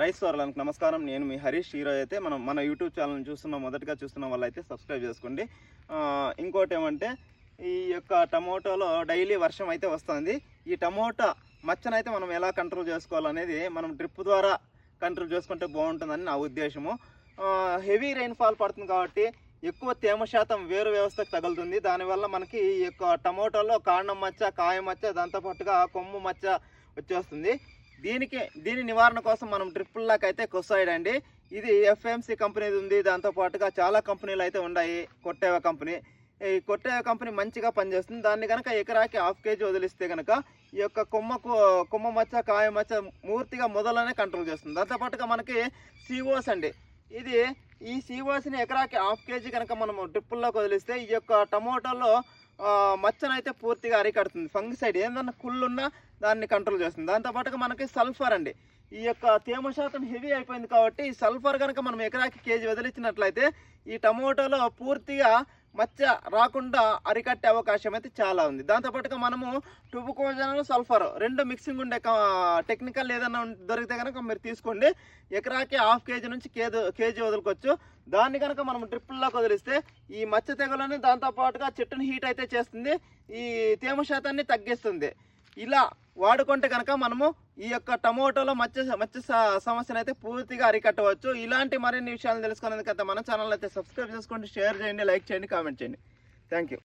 Rice వాళ్ళకి నమస్కారం. నేను మీ హరీష్. హీరో అయితే మనం మన యూట్యూబ్ ఛానల్ చూస్తున్న మొదటగా చూస్తున్న వాళ్ళైతే సబ్స్క్రైబ్ చేసుకోండి. ఇంకోటి ఏమంటే ఈ యొక్క టమోటాలో డైలీ వర్షం అయితే వస్తుంది. ఈ టమోటా మచ్చనైతే మనం ఎలా కంట్రోల్ చేసుకోవాలనేది మనం డ్రిప్ ద్వారా కంట్రోల్ చేసుకుంటే బాగుంటుందని నా ఉద్దేశము. హెవీ రెయిన్ఫాల్ పడుతుంది కాబట్టి ఎక్కువ తేమ శాతం వేరు వ్యవస్థకు తగులుతుంది. దానివల్ల మనకి ఈ యొక్క టమోటాలో కాండం మచ్చ కాయ మచ్చ దాంతోపాటుగా కొమ్ము మచ్చ వచ్చేస్తుంది. దీనికి దీని నివారణ కోసం మనం డ్రిప్పుల్లాక్ అయితే కొసైడ్ అండి ఇది ఎఫ్ఎంసి కంపెనీది ఉంది. దాంతోపాటుగా చాలా కంపెనీలు అయితే ఉన్నాయి. Corteva company. ఈ కొట్టేవ కంపెనీ మంచిగా పనిచేస్తుంది. దాన్ని కనుక ఎకరాకి హాఫ్ కేజీ వదిలిస్తే కనుక ఈ యొక్క కొమ్మకు కొమ్మ మచ్చ కాయ మచ్చ మూర్తిగా మొదలనే కంట్రోల్ చేస్తుంది. దాంతోపాటుగా మనకి సివోస్ అండి. ఇది ఈ సివోస్ని ఎకరాకి హాఫ్ కేజీ కనుక మనం డ్రిప్పుల్లోకి వదిలిస్తే ఈ యొక్క టమోటాలో మచ్చనైతే పూర్తిగా అరికడుతుంది. ఫంగిసైడ్ ఏందన్నా కుళ్ళున్నా దాన్ని కంట్రోల్ చేస్తుంది. దాంతోపాటుగా మనకి సల్ఫర్ అండి. ఈ యొక్క తేమ శాతం హెవీ అయిపోయింది కాబట్టి ఈ సల్ఫర్ కనుక మనం ఎకరాకి కేజీ వదిలించినట్లయితే ఈ టమోటాలో పూర్తిగా మచ్చ రాకుండా అరికట్టే అవకాశం అయితే చాలా ఉంది. దాంతోపాటుగా మనము టుబుకోజన్ సల్ఫర్ రెండు మిక్సింగ్ ఉండే టెక్నికల్ ఏదైనా దొరికితే కనుక మీరు తీసుకోండి. ఎకరాకి హాఫ్ కేజీ నుంచి కేజీ కేజీ వదులుకోవచ్చు. దాన్ని కనుక మనం డ్రిప్పుల్లోకి వదిలిస్తే ఈ మచ్చ తెగులని దాంతోపాటుగా చెట్టుని హీట్ అయితే చేస్తుంది. ఈ తేమ శాతాన్ని తగ్గిస్తుంది. ఇలా వాడుకుంటే కనుక మనము ఈ యొక్క టమోటాలో మత్స్య మత్స్య స- సమస్యను అయితే పూర్తిగా అరికట్టవచ్చు. ఇలాంటి మరిన్ని విషయాలు తెలుసుకునేందుకైతే మన ఛానల్ అయితే సబ్స్క్రైబ్ చేసుకోండి షేర్ చేయండి లైక్ చేయండి కామెంట్ చేయండి. Thank you